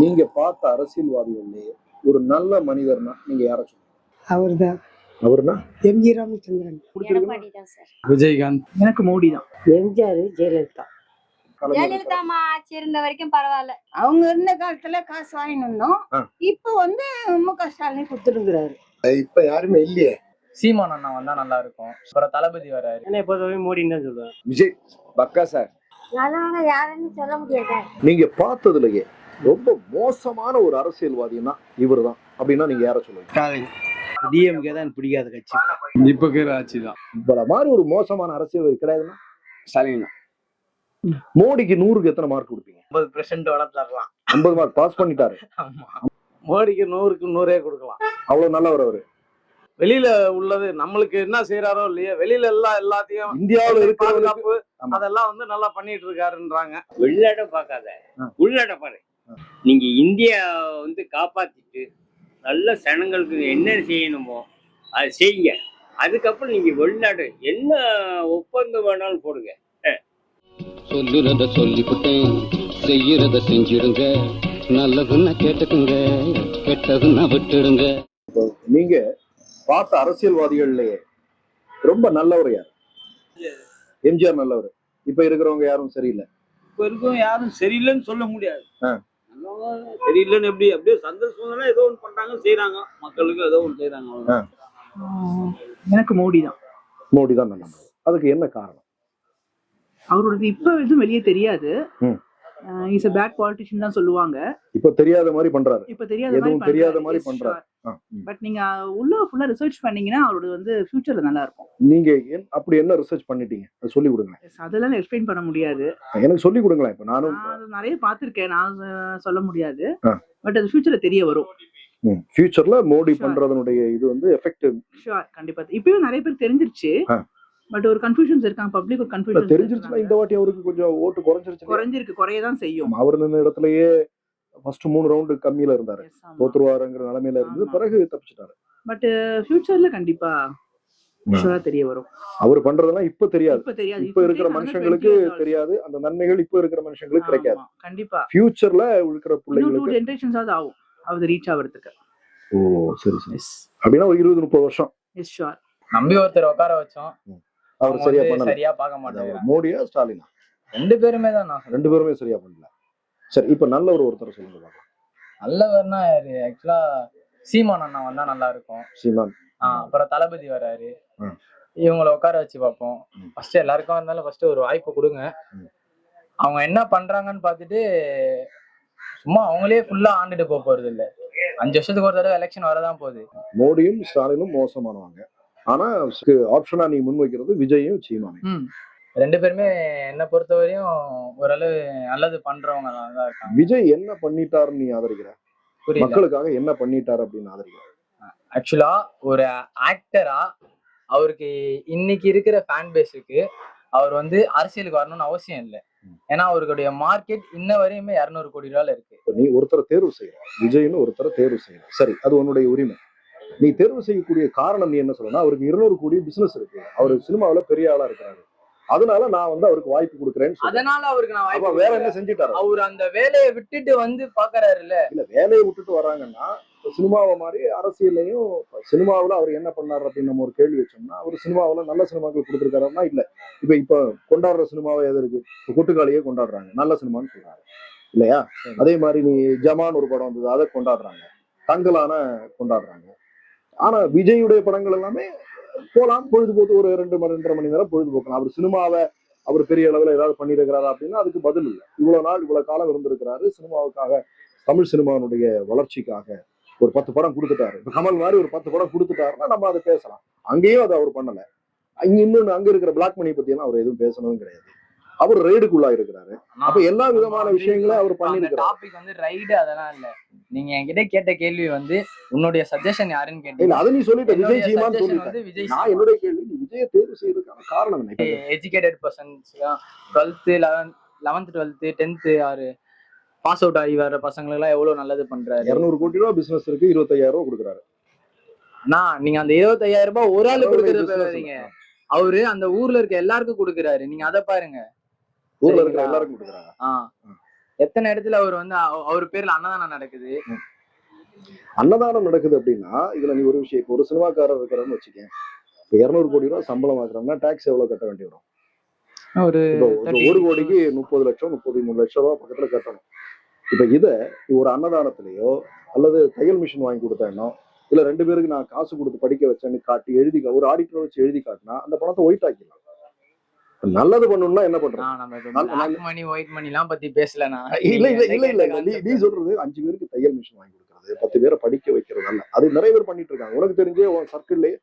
நீங்க பார்த்த அரசியல்வாதிகள்லயே ஒரு நல்ல மனிதர்னா நீங்க யார சொல்லுங்க அவர்தான் அவர்னா? எம்ஜி ராமச்சந்திரன். எடப்பாடி தான் சார். விஜயகாந்த். எனக்கு மோடி தான் எம்ஜிஆர் ஜெயலலிதா. ஜெயலலிதா அம்மா ஆட்சி இருந்த வரைக்கும் பரவாயில்ல. அவங்க இருந்த காலத்துல காசு ஆ. இப்ப வந்து மு க ஸ்டாலின் கொடுத்துருக்கிறாரு. இப்ப யாருமே இல்லையே. சீமான் அண்ணா வந்தா நல்லா இருக்கும். அப்புறம் தளபதி வராரு. என்ன பொறுத்தவரை மோடின்னு தான் சொல்லுவேன். விஜய் பக்கா சார். நல்லவங்க யாருன்னு சொல்ல முடியாது. நீங்க பார்த்ததுலயே ரொம்ப மோசமான ஒரு அரசியல்வாதினா இவர்தான். அப்படின்னா நீங்க யார சொல்லுவீங்க? ஸ்டாலின் டிஎம்கே தான் எனக்கு பிடிக்காத கட்சி. இப்ப இருக்கிற ஆட்சி தான். இவர மாதிரி ஒரு மோசமான அரசியல்வாதி கிடையாதுன்னா? ஸ்டாலின் மோடிக்கு நூறுக்கு எத்தனை மார்க் கொடுப்பீங்க? ஐம்பது பெர்சென்ட் வளர்த்தரலாம் ஐம்பது மார்க் பாஸ் பண்ணிட்டாரு. ஆமா. மோடிக்கு நூறுக்கு நூறே கொடுக்கலாம். அவ்வளவு நல்லவர் அவரு. வெளியில உள்ளது நம்மளுக்கு என்ன செய்யறாரோ இல்லையோ வெளியில எல்லாம் எல்லாத்தையும் இந்தியாவுல பாதுகாப்பு. அதெல்லாம் வந்து நல்லா பண்ணிட்டு இருக்காருன்றாங்க. உள்ளாட பார்க்காத. உள்ளாட பாரு. நீங்க இந்தியா வந்து காப்பாத்திட்டு நல்ல சனங்களுக்கு என்ன செய்யணுமோ அதை செய்யுங்க. அதுக்கப்புறம் நீங்க வெளிநாடு என்ன ஒப்பந்தம் வேணாலும் போடுங்க. சொல்லுறத சொல்லிவிட்டேன் செய்யறத செஞ்சிடுங்க. நல்லதுன்னா கேட்டுக்குங்க கெட்டதுன்னா விட்டுடுங்க. நீங்க பார்த்த அரசியல்வாதிகள்லயே ரொம்ப நல்லவர் யார்? எம்ஜிஆர் நல்லவர். இப்ப இருக்கிறவங்க யாரும் சரியில்லை. இப்ப இருக்கும் யாரும் சரியில்லைன்னு சொல்ல முடியாது. சரியில்லைன்னு எப்படி? அப்படியே சந்தோஷம் ஏதோ ஒன்று பண்றாங்க செய்யறாங்க மக்களுக்கு ஏதோ ஒன்று செய்யறாங்க. எனக்கு மோடி தான். மோடி தான் அதுக்கு என்ன காரணம்? அவரோடது இப்ப எதுவும் வெளியே தெரியாது. இஸ் a பேட் politician தான் சொல்லுவாங்க. இப்ப தெரியாத மாதிரி பண்றாரு. இப்ப தெரியாத எதுவும் தெரியாத மாதிரி பண்றாரு. பட் நீங்க உள்ள ஃபுல்லா ரிசர்ச் பண்ணீங்கன்னா அவரோட வந்து ஃபியூச்சர்ல நல்லா இருக்கும். நீங்க அப்படி என்ன ரிசர்ச் பண்ணிட்டீங்க? அதை சொல்லி கொடுங்க அதெல்லாம் எக்ஸ்பிளைன் பண்ண முடியாது. எனக்கு சொல்லி கொடுங்களேன் இப்ப நானும். நிறைய பார்த்திருக்கேன். நான் சொல்ல முடியாது. பட் அது ஃபியூச்சர்ல தெரிய வரும். ஃபியூச்சர்ல மோடி. பண்றதனுடைய இது வந்து எஃபெக்டிவ் ஷுவர் கண்டிப்பா. இப்பயும் நிறைய பேர் தெரிஞ்சிருச்சு. பட் ஒரு கன்ஃபியூஷன்ஸ் இருக்காங்க பப்ளிக் ஒரு கன்ஃபியூஷன் தெரிஞ்சிருச்சுன்னா இந்த வாட்டி அவருக்கு கொஞ்சம் ஓட்டு குறைஞ்சிருச்சு குறைஞ்சிருக்கு குறைய தான் செய்யும் அவர் நின்ன இடத்துலயே ஃபர்ஸ்ட் மூணு ரவுண்டு கம்மியில இருந்தாரு. தோத்துருவாருங்கிற நிலைமையில இருந்து. பிறகு தப்பிச்சிட்டாரு. பட் ஃபியூச்சர்ல கண்டிப்பா ஷுவரா தெரிய வரும். அவர் பண்றதெல்லாம் இப்ப தெரியாது. இப்ப தெரியாது. இப்ப இருக்கிற மனுஷங்களுக்கு 20 years also. தெரியாது அந்த நன்மைகள் இப்ப இருக்கிற மனுஷங்களுக்கு கிடைக்காது. கண்டிப்பா. ஃபியூச்சர்ல இருக்கிற பிள்ளைங்களுக்கு ஜென்ரேஷன்ஸ் ஆகும். அது ரீச் ஆகிறதுக்கு. ஓ சரி சரி. அப்படின்னா ஒரு இருபது முப்பது வருஷம். நம்பி ஒருத்தர் உட்கார வச்சோம். அவர் சரியா பண்ணல. சரியா பார்க்க மாட்டாங்க மோடியா ஸ்டாலினா? ரெண்டு பேருமே தான். ரெண்டு பேருமே சரியா பண்ணல. சரி இப்ப நல்ல ஒரு ஒருத்தர் சொல்லுங்க பார்க்கலாம். நல்லவர்னா யாரு? ஆக்சுவலா சீமான் அண்ணா வந்தா நல்லா இருக்கும். சீமான். ஆ, அப்புறம் தளபதி வராரு. இவங்கள உட்கார வச்சு பார்ப்போம். ஃபர்ஸ்ட் எல்லாருக்கும் இருந்தாலும் ஃபர்ஸ்ட் ஒரு வாய்ப்பு கொடுங்க. அவங்க என்ன பண்றாங்கன்னு பார்த்துட்டு சும்மா அவங்களே ஃபுல்லா ஆண்டுட்டு போக போறது இல்ல அஞ்சு வருஷத்துக்கு ஒரு தடவை எலெக்ஷன் வரதான் போகுது. மோடியும் ஸ்டாலினும் மோசமானவங்க. ஆனா ஆப்ஷனா நீ முன்வைக்கிறது விஜயும் சீமானும். ம். ரெண்டு பேருமே என்ன பொறுத்தவரையும் ஓரளவு நல்லது பண்றவங்க தான் இருக்காங்க. விஜய் என்ன பண்ணிட்டாருன்னு நீ ஆதரிக்கிற? மக்களுக்காக என்ன பண்ணிட்டாரு அப்படின்னு ஆதரிக்கிற? ஆக்சுவலா ஒரு ஆக்டரா அவருக்கு இன்னைக்கு இருக்கிற ஃபேன் பேஸுக்கு அவர் வந்து அரசியலுக்கு வரணும்னு அவசியம் இல்லை. ஏன்னா அவருடைய மார்க்கெட் இன்ன வரையுமே இரநூறு கோடி ரூபாயில இருக்கு. நீ ஒருத்தரை தேர்வு செய்யற. விஜய்னு ஒருத்தரை தேர்வு செய்யற. சரி அது உன்னுடைய உரிமை. நீ தேர்வு செய்யக்கூடிய காரணம் நீ என்ன சொல்லணும் அவருக்கு இருநூறு கோடி பிசினஸ் இருக்கு. அவர் சினிமாவுல பெரிய ஆளா இருக்கிறாரு. அதனால நான் வந்து அவருக்கு வாய்ப்பு கொடுக்குறேன்னு சொல்றேன். அதனால அவருக்கு நான் வாய்ப்பு கொடுக்கல. என்ன செஞ்சுட்டாரு? அவர் அந்த வேலையை விட்டுட்டு வந்து பாக்குறாருல்ல. இல்ல வேலையை விட்டுட்டு வராங்கன்னா இப்ப சினிமாவை மாதிரி அரசியலையும் இப்ப சினிமாவுல அவர் என்ன பண்ணாரு அப்படின்னு நம்ம ஒரு கேள்வி வச்சோம்னா அவர் சினிமாவுல நல்ல சினிமாக்கள் கொடுத்துருக்காருன்னா இல்ல. இப்ப இப்ப கொண்டாடுற சினிமாவை எது இருக்கு? இப்ப கொட்டுக்காளியே கொண்டாடுறாங்க. நல்ல சினிமான்னு சொல்றாங்க இல்லையா? அதே மாதிரி நீ ஜமான் ஒரு படம் வந்தது அதை கொண்டாடுறாங்க. தங்கலான கொண்டாடுறாங்க. ஆனா விஜயுடைய படங்கள் எல்லாமே போலாம். பொழுதுபோக்கு ஒரு ரெண்டு மணி ரெண்டரை மணி நேரம் பொழுதுபோக்கலாம். அவர் சினிமாவை அவர் பெரிய அளவுல ஏதாவது பண்ணியிருக்கிறாரா அப்படின்னா அதுக்கு பதில் இல்லை. இவ்வளவு நாள் இவ்வளவு காலம் இருந்திருக்கிறாரு. சினிமாவுக்காக தமிழ் சினிமாவுடைய வளர்ச்சிக்காக ஒரு பத்து படம் கொடுத்துட்டாரு. கமல் மாதிரி ஒரு பத்து படம் கொடுத்துட்டாருன்னா நம்ம அதை பேசலாம். அங்கேயும் அதை அவர் பண்ணல. இங்க இன்னொன்னு அங்க இருக்கிற பிளாக் மணி பத்தி எல்லாம் அவர் எதுவும் பேசணும் கிடையாது. அவர் ரெய்டுக்குள்ளா இருக்கிறாரு. அப்ப எல்லா விதமான விஷயங்களையும் அவர் பண்ணியிருக்கிறாரு. டாபிக் வந்து ரைடு அதெல்லாம் இல்ல. நீங்க என்கிட்ட கேட்ட கேள்வி வந்து உன்னுடைய சஜஷன் யாருன்னு கேட்டீங்க? அதை நீ சொல்லிட்ட. விஜய் suggestion சொல்லிட்டேன் விஜய் நான் என்னுடைய கேள்வி விஜயை தேர்வு செய்யறதுக்கான காரணம் என்ன? Educated persons twelfth eleventh eleventh twelfth tenth ஆறு. பாஸ் அவுட் ஆகி வர பசங்களுக்குலாம் எவ்வளவு நல்லது பண்றாரு? இருநூறு கோடி ரூபாய் பிசினஸ் இருக்கு இருபத்தையாயிரம் ரூபாய் கொடுக்குறாரு. அண்ணா நீங்க அந்த இருபத்தையாயிரம் ரூபாய் ஒரு ஆளு கொடுக்கறது அவரு அந்த ஊர்ல இருக்க எல்லாருக்கும் கொடுக்குறாரு. நீங்க அதை பாருங்க. ஊர்ல சரிங்களா? எல்லாருக்கும் கொடுக்குறாங்க. ஆ. எத்தனை இடத்துல அவர் வந்து அவ- அவர் பேர்ல அன்னதானம் நடக்குது? அன்னதானம் நடக்குது அப்படின்னா இதுல நீ ஒரு விஷயம் இப்போ ஒரு சினிமாக்காரர் இருக்கிறன்னு வச்சுக்கேன். இப்போ இரநூறு கோடி ரூபா சம்பளம் வாங்குறோம்னா டாக்ஸ் எவ்வளவு கட்ட வேண்டி வரும்? ஒரு கோடிக்கு முப்பது லட்சம் முப்பத்தி மூணு லட்சம் ரூபா பக்கத்துல கட்டணும். இப்ப இத ஒரு அன்னதானத்திலேயோ அல்லது தையல் மிஷின் வாங்கி கொடுத்தேனோ இல்ல ரெண்டு பேருக்கு நான் காசு கொடுத்து படிக்க வச்சேன்னு காட்டி எழுதி ஒரு ஆடிட்டர் வச்சு எழுதி காட்டினா அந்த பணத்தை ஒயிட் ஆக்கிடலாம். நல்லது பண்ணணும்னா என்ன black money ஒயிட் மணி எல்லாம் பத்தி பேசல இல்ல இல்ல இல்ல இல்ல நீ சொல்றது அஞ்சு பேருக்கு தையல் மிஷின் வாங்கி கொடுக்கறது பத்து பேரை படிக்க வைக்கிறது அல்ல அது நிறைய பேர் பண்ணிட்டு இருக்காங்க. உனக்கு தெரிஞ்சே சர்க்கிள்லயே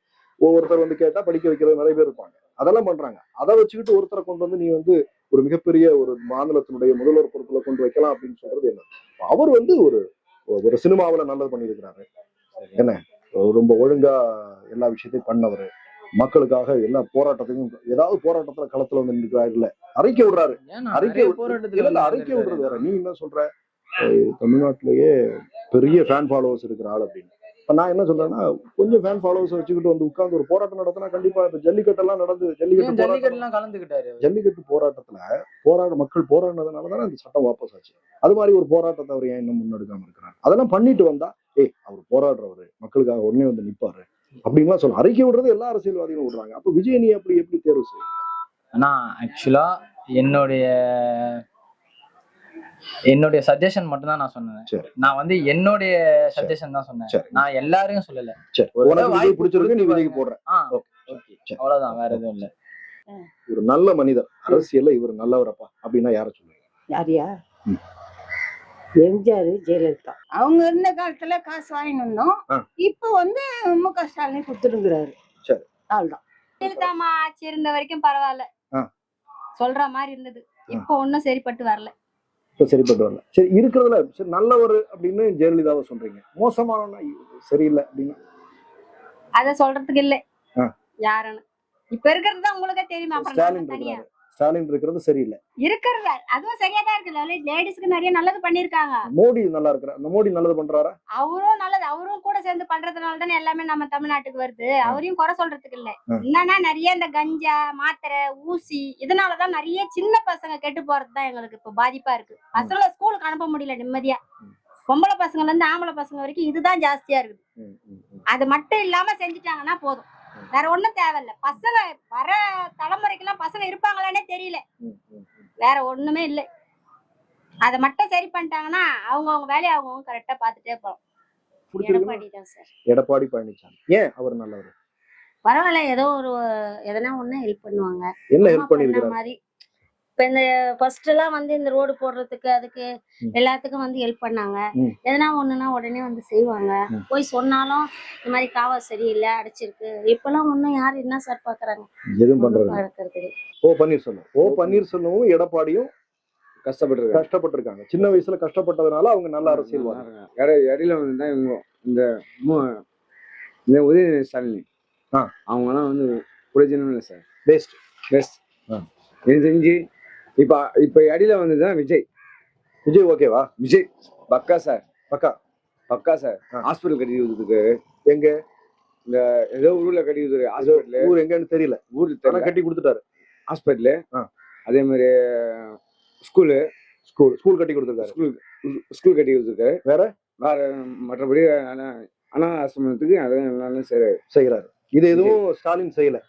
ஒவ்வொருத்தர் வந்து கேட்டா படிக்க வைக்கிறது நிறைய பேர் இருப்பாங்க. அதெல்லாம் பண்றாங்க. அதை வச்சுக்கிட்டு ஒருத்தரை கொண்டு வந்து நீ வந்து ஒரு மிகப்பெரிய ஒரு மாநிலத்தினுடைய முதல்வர் பொறுப்புல கொண்டு வைக்கலாம் அப்படின்னு சொல்றது என்ன? அவர் வந்து ஒரு ஒரு சினிமாவுல நல்லது பண்ணியிருக்கிறாரு. என்ன? ரொம்ப ஒழுங்கா எல்லா விஷயத்தையும் பண்ணவர். மக்களுக்காக எல்லா போராட்டத்தையும் ஏதாவது போராட்டத்துல களத்துல வந்து நிற்கிறாரு இல்ல. அறிக்கை விடுறாரு. அறிக்கை இல்ல அறிக்கை விடுறது வேற. நீ என்ன சொல்ற? தமிழ்நாட்டிலேயே பெரிய ஃபேன் ஃபாலோவர்ஸ் இருக்கிற ஆள் அப்படின்னு. இப்ப நான் என்ன சொல்றேன்னா கொஞ்சம் ஃபேன் ஃபாலோவர்ஸ் வச்சுக்கிட்டு வந்து உட்கார்ந்து ஒரு போராட்டம் நடத்தினா கண்டிப்பா இப்ப ஜல்லிக்கட்டு எல்லாம் நடந்து ஜல்லிக்கட்டு ஜல்லிக்கட்டு போராட்டம் எல்லாம் கலந்துக்கிட்டாரு அவரு? ஜல்லிக்கட்டு போராட்டத்துல போராட மக்கள் போராடினதுனால தானே அந்த சட்டம் வாபஸ் ஆச்சு. அது மாதிரி ஒரு போராட்டத்தை அவர் ஏன் இன்னும் முன்னெடுக்காம இருக்கிறார்? அதெல்லாம் பண்ணிட்டு வந்தா ஏய் அவர் போராடுறவரு. மக்களுக்காக உடனே வந்து நிப்பாரு. அப்படின்லாம் சொல்ல அறிக்கை விடுறது எல்லா அரசியல்வாதிகளும் விடுறாங்க. அப்ப விஜய் நீ அப்படி எப்படி தேர்வு செய்ய ஆனா ஆக்சுவலா என்னுடைய என்னுடைய சஜஷன் மட்டும் தான் நான் சொன்னேன். சரி. நான் வந்து என்னுடைய சஜஷன் தான் சொன்னேன். சரி. நான் எல்லாரையும் சொல்லல. சரி. ஒரு வாய்ப்பு பிடிச்சிருக்கு நீ கொடுத்து விஜய்க்கு போடுற. ஆ ஓகே ஓகே. சரி. அவ்வளவுதான் வேற எதுவும் இல்ல. ஒரு நல்ல மனிதர். அரசியல்ல இவர் நல்லவரப்பா அப்படின்னா யார சொல்லுவீங்க? யாரியா. எம்ஜிஆர் ஜெயலலிதா. அவங்க இருந்த காலத்துல காசு ஆ. இப்ப வந்து மு க ஸ்டாலின் கொடுத்துருங்கிறாரு சரி. அவ்வளவுதான். ஜெயலலிதாம்மா ஆட்சி இருந்த வரைக்கும் பரவாயில்ல. சொல்ற மாதிரி இருந்தது. இப்போ ஒன்னும் சரிப்பட்டு வரல. இப்ப சரிப்பட்டு வரல. சரி இருக்கிறதுல சரி நல்லவர் அப்படின்னு ஜெயலலிதாவை சொல்றீங்க. மோசமான சரியில்லை அப்படின்னா. அத சொல்றதுக்கு இல்ல. யாருன்னு. இப்ப இருக்கிறது தான் உங்களுக்கே தெரியுமா? அப்புறம் தனியா? ஸ்டாலின் இருக்கிறது சரியில்லை. இருக்கிறது அதுவும் சரியா தான் இருக்கு லேடிஸ்க்கு நிறைய நல்லது பண்ணிருக்காங்க மோடி நல்லா இருக்கிறார். அந்த மோடி நல்லது பண்றாரா? அவரும் நல்லது அவரும் கூட சேர்ந்து பண்றதுனால தானே எல்லாமே நம்ம தமிழ்நாட்டுக்கு வருது. அவரையும் குறை சொல்றதுக்கு இல்ல. என்னன்னா நிறைய இந்த கஞ்சா மாத்திரை ஊசி இதனாலதான் நிறைய சின்ன பசங்க கெட்டு போறது தான் எங்களுக்கு இப்ப பாதிப்பா இருக்கு. பசங்களை ஸ்கூலுக்கு அனுப்ப முடியல நிம்மதியா. பொம்பளை பசங்கள்ல இருந்து ஆம்பளை பசங்க வரைக்கும் இதுதான் ஜாஸ்தியா இருக்குது. அது மட்டும் இல்லாம செஞ்சுட்டாங்கன்னா போதும். வேற ஒண்ணும் தேவையில்ல. பசங்க வர தலைமுறைக்கெல்லாம் பசங்க இருப்பாங்களான்னே தெரியல. வேற ஒண்ணுமே இல்ல. அத மட்டும் சரி பண்ணிட்டாங்கன்னா அவங்க அவங்க வேலையை அவங்க கரெக்டா பாத்துட்டே போறோம் எடப்பாடி தான் சார். எடப்பாடி பழனிசாமி ஏன் அவர் நல்லவர்? பரவாயில்ல ஏதோ ஒரு எதனா ஒண்ணு ஹெல்ப் பண்ணுவாங்க. என்ன ஹெல்ப் பண்ண பண்ணிருக்கிறார் மாதிரி இப்ப இந்த ஃபர்ஸ்ட் எல்லாம் வந்து இந்த ரோடு போடுறதுக்கு அதுக்கு. எல்லாத்துக்கும் வந்து ஹெல்ப் பண்ணாங்க. எதனா ஒண்ணுனா உடனே வந்து செய்வாங்க. போய் சொன்னாலும் இந்த மாதிரி காவா சரியில்லை அடைச்சிருக்கு. இப்பெல்லாம் ஒண்ணும் யாரு என்ன சார் பாக்குறாங்க? எதுவும் பண்றது ஓ பன்னீர்செல்வம். ஓ பன்னீர்செல்வமும் எடப்பாடியும் கஷ்டப்பட்டு கஷ்டப்பட்டிருக்காங்க. சின்ன வயசுல கஷ்டப்பட்டதுனால அவங்க நல்ல அரசியல்வாதி இடையில வந்து இவங்க இந்த மு- இந்த உதயநிதி ஸ்டாலின். ஆ. அவங்கலாம் வந்து ஒரிஜினல் இல்லை சார். பெஸ்ட் பெஸ்ட் ஆ. எனக்கு தெரிஞ்சு இப்ப இப்ப இடையில வந்து தான் விஜய் விஜய் ஓகேவா விஜய் பக்கா சார் பக்கா பக்கா சார். ஹாஸ்பிட்டல் கட்டி கொடுத்துருக்கு எங்க ஏதோ ஊர்ல கட்டி கொடுத்துருக்கு ஹாஸ்பிட்டல் ஊர் எங்கன்னு தெரியல தெரியல கட்டி கொடுத்துட்டாரு ஹாஸ்பிட்டல். அதே மாதிரி ஸ்கூலு ஸ்கூல் ஸ்கூல் கட்டி கொடுத்துருக்காரு ஸ்கூல் ஸ்கூல் கட்டி கொடுத்துருக்கு வேற? வேற மற்றபடி அனா- அனாதை ஆசிரமத்துக்கு அதெல்லாம் எல்லாரும் சரி செய்யறாரு இது எதுவும் ஸ்டாலின் செய்யல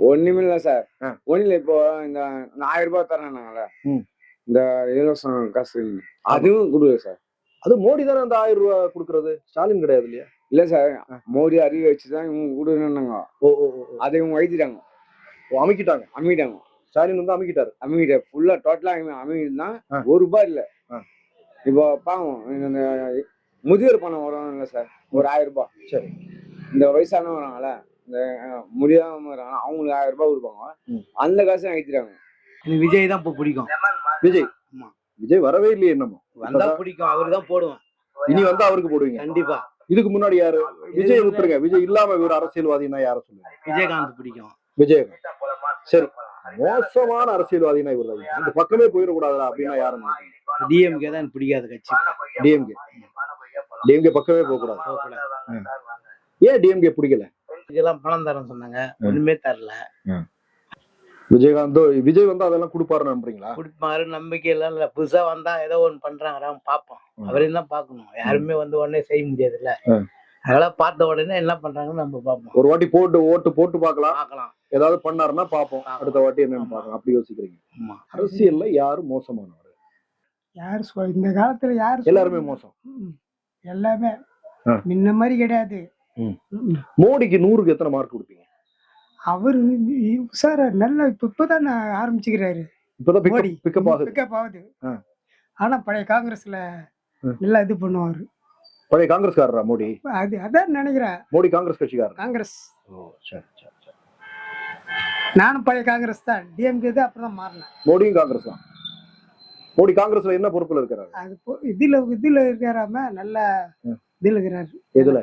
ஒண்ணுமே இல்ல சார். ஆ. ஒண்ணும் இல்ல இப்போ இந்த ஆயிரம் ரூபாய் தரேன்னாங்கல்ல ம். இந்த இலவசம் காசு அதுவும் கொடுக்கல சார். அது மோடி தானே அந்த ஆயிரம் ரூபாய் கொடுக்கறது? ஸ்டாலின் கிடையாது இல்லையா? இல்ல சார். மோடி அறிவு வச்சுதான் இவங்க கொடுக்கணுன்னாங்க ஓ ஓ. அதை இவங்க வைத்திட்டாங்க ஓ அமைக்கிட்டாங்க. அமிட்டாங்க ஸ்டாலின் வந்து அமைக்கிட்டாரு. அமிகிட்ட ஃபுல்லா டோட்டலா அமிகிட்டுனா ஆ. ஒரு ரூபாய் இல்ல. இப்போ பாவம் இந்த முதியோர் பணம் வரும் இல்ல சார். ஒரு ஆயிரம் ரூபாய் சரி. இந்த அஹ், முடியாம அவங்களுக்கு ஆயிரம் ரூபாய் கொடுப்பாங்க. அந்த காசு வைத்திட்டாங்க எனக்கு விஜய் தான் இப்போ பிடிக்கும். விஜய். ஆமா. விஜய் வரவே இல்லையே என்னமோ. வந்தா பிடிக்கும். அவரு தான் போடுவேன். இனி வந்து அவருக்கு போடுவீங்க. கண்டிப்பா. இதுக்கு முன்னாடி யாரு? விஜய் விட்டுருங்க. விஜய் இல்லாம இவர் அரசியல்வாதினா யார சொல்லுங்க விஜயகாந்த் பிடிக்கும். விஜயகாந்த். சரி. மோசமான அரசியல்வாதினா இவர் தான். இந்த பக்கமே போயிடக்கூடாதா அப்படின்னா யாருன்னு டிஎம்கே தான் எனக்கு பிடிக்காத கட்சி. டிஎம்கே டிஎம்கே பக்கமே போக கூடாது போகக்கூடாது. ஏன் டிஎம்கே பிடிக்கல? இதெல்லாம் பணம் தரேன்னு சொன்னாங்க. ஒண்ணுமே தரல. விஜயகாந்தோ விஜய் வந்து அதெல்லாம் கொடுப்பாருன்னு நம்புறீங்களா? குடிப்பாரு நம்பிக்கை எல்லாம் இல்ல. புதுசா வந்தா ஏதோ ஒண்ணு பண்றாங்க பார்ப்போம் ம். அவரையும் தான் பார்க்கணும். யாருமே வந்து உடனே செய்ய முடியாதுல்ல. ம். அதெல்லாம் பார்த்த உடனே என்ன பண்றாங்கன்னு நம்ம பார்ப்போம். ஒரு வாட்டி போட்டு ஓட்டு போட்டு பார்க்கலாம். பார்க்கலாம். ஏதாவது பண்ணாருன்னா பார்ப்போம். அடுத்த வாட்டி என்னன்னு. பார்க்கலாம். அப்படி யோசிக்கிறீங்க. ஆமா. அரசியல்ல யாரு மோசமானவர்? யார் இந்த காலத்துல யார் எல்லாருமே மோசம். எல்லாமே. முன்ன மாதிரி கிடையாது. மோடிக்கு நூறுக்கு எத்தனை மார்க் கொடுப்பீங்க? அவரு உஷாரா நல்லா இப்ப இப்பதான் ஆரம்பிச்சுக்கிறாரு. இப்பதான் மோடி. பிக்கப் ஆகுது. பிக்கப் ஆகுது. ஆனா பழைய காங்கிரஸ்ல. நல்லா இது பண்ணுவாரு. பழைய காங்கிரஸ்காரரா மோடி? அது அதான் நினைக்கிறேன். மோடி காங்கிரஸ் கட்சிக்காரர். காங்கிரஸ். ஓ சரி சரி சரி. நானும் பழைய காங்கிரஸ் தான். டிஎம்கே தான் அப்புறம் தான் மாறினேன். மோடியும் காங்கிரஸ்? தான் மோடி காங்கிரஸ்ல என்ன பொறுப்புல இருக்கிறாரு? அது இதுல இதுல இருக்கிறாம நல்ல. இதுல இருக்கிறாரு. எதுல?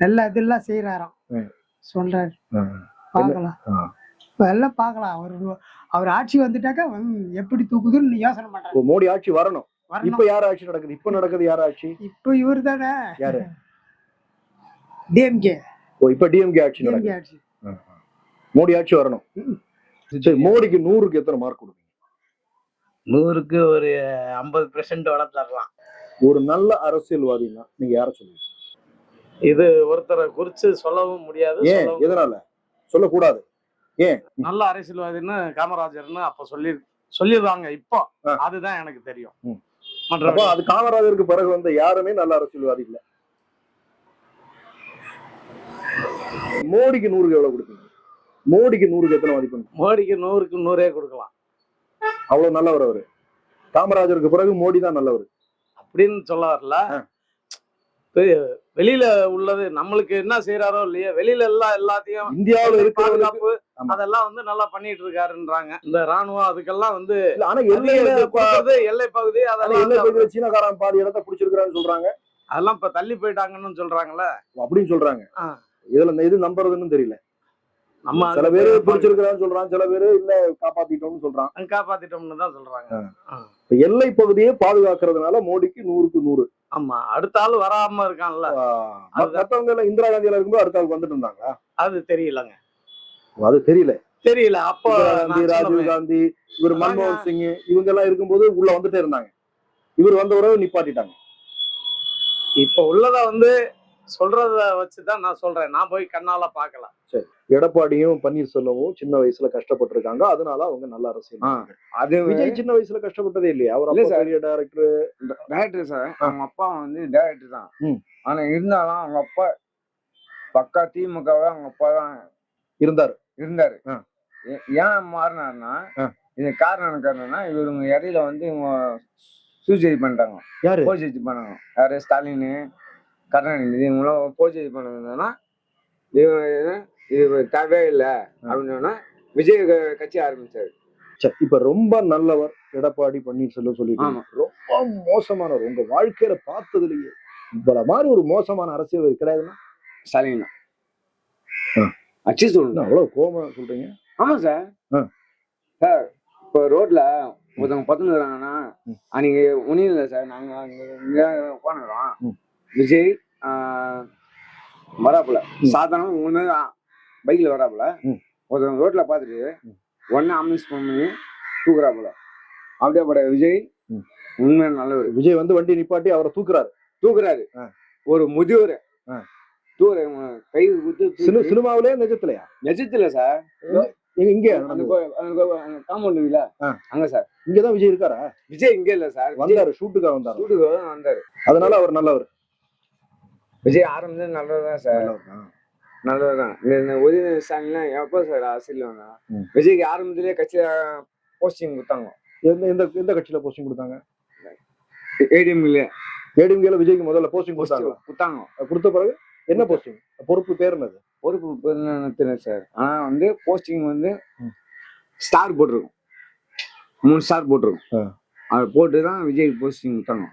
நல்ல இதெல்லாம் செய்யறாராம். சொல்றாரு. பார்க்கலாம். இப்ப எல்லாம் பார்க்கலாம். அவர் அவர் ஆட்சி வந்துட்டாக்கா எப்படி தூக்குதுன்னு யோசனை பண்றாரு இப்போ மோடி ஆட்சி வரணும். இப்ப யார் ஆட்சி நடக்குது? இப்ப நடக்குது யார் ஆட்சி? இப்போ இவர் தானே யாரு டிஎம்கே ஓ இப்ப டிஎம்கே ஆட்சி டிஎம்கே நடக்குது. ஆட்சி. மோடி ஆட்சி வரணும். சரி மோடிக்கு நூறுக்கு எத்தனை மார்க் கொடுப்பீங்க நூறுக்கு ஒரு ஐம்பது பெர்சன்ட் வளர்த்தரலாம் ஒரு நல்ல அரசியல்வாதின்னா நீங்க யார சொல்லுவீங்க? இது ஒருத்தரை குறிச்சு சொல்லவும் முடியாது ஏன் எதனால? சொல்லக்கூடாது. ஏன்? நல்ல அரசியல்வாதின்னு காமராஜர்னு அப்ப சொல்லி சொல்லிடுவாங்க இப்போ. அதுதான் எனக்கு தெரியும். அது காமராஜருக்கு பிறகு வந்த யாருமே நல்ல அரசியல்வாதி இல்ல. மோடிக்கு நூறுக்கு எவ்வளவு கொடுப்பீங்க? மோடிக்கு நூறுக்கு எத்தனை மதிப்பெண்? மோடிக்கு நூறுக்கு நூறே கொடுக்கலாம். அவ்வளவு நல்லவர் அவரு. காமராஜருக்கு பிறகு மோடி தான் நல்லவர். அப்படின்னு சொல்ல வரல. வெளியில உள்ளது நம்மளுக்கு என்ன செய்யறாரோ இல்லையோ வெளியில எல்லாம் எல்லாத்தையும் இந்தியாவுல பாதுகாப்பு. அதெல்லாம் வந்து நல்லா பண்ணிட்டு இருக்காருன்றாங்க இந்த ராணுவம் அதுக்கெல்லாம் வந்து ஆனா எல்லை பகுதி அதெல்லாம் சீனக்காரன் பாதி இடத்த பிடிச்சிருக்கிறான்னு சொல்றாங்க. அதெல்லாம் இப்ப தள்ளி போயிட்டாங்கன்னு சொல்றாங்கல்ல அப்படின்னு சொல்றாங்க. இதுல இது நம்புறதுன்னு தெரியல. நம்ம சில பேரு பிடிச்சிருக்கிறான்னு சொல்றான் சில பேரு இல்ல காப்பாத்திட்டோம்னு சொல்றான் காப்பாத்திட்டோம்னு தான் சொல்றாங்க. எல்லை பகுதியை பாதுகாக்கிறதுனால மோடிக்கு நூறுக்கு நூறு. ஆமா அடுத்த ஆள் வராம இருக்கான்ல. மத்தவங்க எல்லாம் இந்திரா காந்தியில இருக்கும்போது அடுத்த ஆள் வந்துட்டு இருந்தாங்களா அது தெரியலங்க. அது தெரியல. தெரியல அப்போ காந்தி ராஜீவ். காந்தி இவர். மன்மோகன் சிங் இவங்க எல்லாம் இருக்கும்போது உள்ள வந்துட்டே இருந்தாங்க. இவர் வந்த உறவு நிப்பாட்டிட்டாங்க. இப்ப உள்ளத வந்து சொல்றத வச்சுதான் நான் சொல்றேன். நான் போய் கண்ணால பாக்கல எடப்பாடியும் பன்னீர்செல்வமும் சின்ன வயசுல கஷ்டப்பட்டிருக்காங்க. அதனால அவங்க நல்ல அரசியல். அது விஜய் சின்ன வயசுல கஷ்டப்பட்டதே இல்லையா? அவர் இல்ல சார். பெரிய டைரக்டர் டேரக்டர் சார் அவங்க அப்பா வந்து டேரக்டர் தான். ம். ஆனா இருந்தாலும் அவங்க அப்பா பக்கா திமுகவே அவங்க அப்பா தான் இருந்தாரு. இருந்தாரு. ஏன் மாறினாருன்னா. இது காரணம் என்ன காரணம்னா இவருங்க இடையில வந்து இவங்க சூசைட் பண்ணிட்டாங்க. யாரு? போஜிச்சு பண்ணாங்க. யாரு? ஸ்டாலின். கருணாநிதி இவங்களாம் போஜிச்சு பண்ணதுன்னா இவன் இது தேவையே இல்லை அப்படின்னா விஜய் கட்சி ஆரம்பிச்சாரு சரி, இப்ப ரொம்ப நல்லவர் எடப்பாடி பன்னீர்செல்வம் சொல்லிட்டு. ரொம்ப மோசமானவர் உங்க வாழ்க்கையில பார்த்ததுலயே இவ்வளவு மாதிரி ஒரு மோசமான அரசியல் கிடையாதுன்னா ஸ்டாலின். அச்சு சொல்லணும் அவ்வளவு கோபமா சொல்றீங்க ஆமா சார். சார் இப்போ ரோட்ல ஒருத்தவங்க பத்துனுக்குறாங்கன்னா ம். அன்னைக்கு ஒன்றும் இல்லை சார் நாங்க அங்க இங்க உட்காந்துக்கிறோம் ம். விஜய் வராப்புல. சாதாரண ஒன்று பைக்ல வராப்புல. ம். ஒருத்தவங்க ரோட்ல பார்த்துட்டு ம். ஒன்னு ஆம்புலன்ஸ் பண்ணி தூக்குறாப்புல. அப்படியே பட விஜய் ம். உண்மையான நல்லவர். விஜய் வந்து வண்டி நிப்பாட்டி அவரை தூக்குறாரு. தூக்குறாரு. ஒரு முதியோர். தூக்குற கை குத்து சினி சினிமாவிலே நிஜத்திலயா? நிஜத்துல சார். இங்க காம்பவுண்ட் இல்ல. அங்க சார். இங்கதான் விஜய் இருக்காரா? விஜய் இங்க இல்ல சார். வந்தாரு ஷூட்டுக்காக வந்தாரு. வீட்டுக்கு வந்தாரு. அதனால அவர் நல்லவர். விஜய் ஆரம்பிச்சது நல்லதுதான் சார். நல்லதுதான் இந்த உதயநிதி ஸ்டாலின்லாம் எப்போ சார் அரசியல் வந்தா. விஜய்க்கு ஆரம்பத்திலேயே கட்சியில போஸ்டிங் கொடுத்தாங்க? எந்த எந்த எந்த கட்சியில போஸ்டிங் கொடுத்தாங்க? ஏடிஎம்ல ஏடிஎம்கேல விஜய்க்கு முதல்ல போஸ்டிங் கொடுத்தாங்க. கொடுத்தாங்க. கொடுத்த பிறகு என்ன போஸ்டிங் பொறுப்பு பேர் என்னது? பொறுப்பு தெரியல சார் ஆனா வந்து போஸ்டிங் வந்து. ஸ்டார் போட்டிருக்கும். மூணு ஸ்டார். போட்டிருக்கும். அதை போட்டு தான் விஜய் போஸ்டிங் கொடுத்தாங்க.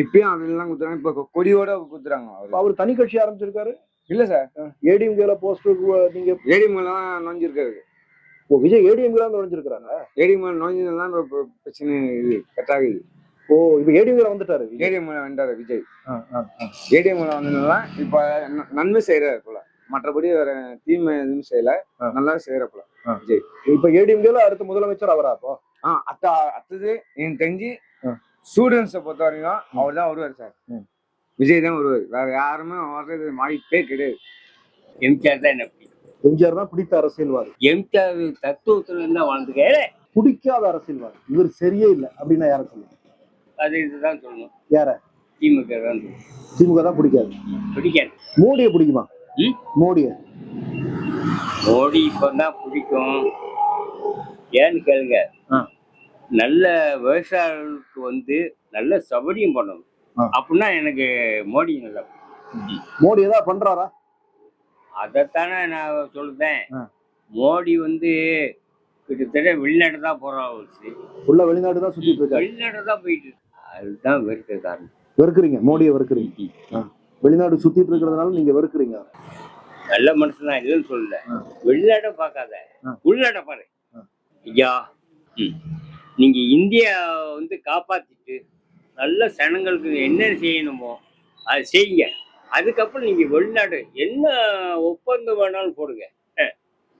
இப்பயும் அதெல்லாம் கொடுத்துறாங்க. இப்ப கொடியோட கொடுத்துறாங்க அவரு. தனி கட்சி ஆரம்பிச்சிருக்காரு. இல்ல சார் ஏடிஎம்கேல போஸ்டர் நீங்க ஏடிஎம்ல தான் நுழைஞ்சிருக்காரு. ஓ, விஜய் ஏடிஎம்கே தான் நுழைஞ்சிருக்காங்க ஏடிஎம்ல நுழைஞ்சதுதான் இப்ப பிரச்சனை இது கட்டாகுது ஓ இப்ப ஏடிஎம்கேல வந்துட்டாரு விஜய். ஏடிஎம்ல வந்தாரு விஜய். ஏடிஎம்ல வந்ததுதான் இப்ப நன்மை செய்யறாரு போல. மற்றபடி வேற தீமை எதுவும் செய்யல. நல்லா செய்யறப்பல இப்ப ஏடிஎம்கேல அடுத்த முதலமைச்சர் அவரா அப்போ? ஆ அத்த அடுத்தது எனக்கு தெரிஞ்சு. ஸ்டூடெண்ட்ஸை பொறுத்த வரைக்கும் அவர் தான் வருவார் சார். விஜய் தான் வருவார். வேற யாருமே வர்றது வாய்ப்பே கிடையாது. எம்ஜிஆர் தான் என்ன பிடிக்கும்? எம்ஜிஆர் தான் பிடித்த அரசியல்வாதி. எம்ஜிஆர் தத்துவத்துல இருந்தா வாழ்ந்துக்க. பிடிக்காத அரசியல்வாதி. இவர் சரியே இல்லை அப்படின்னா யார சொல்லுங்க அது இதுதான் சொல்லணும். யார? திமுக தான். திமுக தான் பிடிக்காது. பிடிக்காது. மோடியை பிடிக்குமா? மோடியை. மோடி இப்பதான் பிடிக்கும். ஏன்னு கேளுங்க. நல்ல விவசாயிகளுக்கு வந்து நல்ல சௌகரியம் பண்ணணும். அப்படின்னா எனக்கு மோடி நல்லா மோடி ஏதாவது பண்றாரா அதைத்தானே நான் ஆ. மோடி வந்து கிட்டத்தட்ட வெளிநாடு தான் போறாங்க உள்ள வெளிநாடு தான் சுத்திட்டு இருக்காரு வெளிநாடு தான் போயிட்டு. அதுதான் வெறுக்க காரணம் வெறுக்கிறீங்க மோடியை வெறுக்கிறீங்க. வெளிநாடு சுத்திட்டு இருக்கிறதுனால நீங்க வெறுக்கிறீங்க நல்ல மனுஷன் தான் இல்லைன்னு சொல்லல ஆ. வெளிநாட பார்க்காத ஆ. உள்நாட பாரு. ஐயா. நீங்க இந்தியா வந்து காப்பாத்திட்டு நல்ல சனங்களுக்கு என்ன செய்யணுமோ அதை செய்யுங்க அதுக்கப்புறம் நீங்க வெளிநாடு என்ன ஒப்பந்தம் வேணாலும் போடுங்க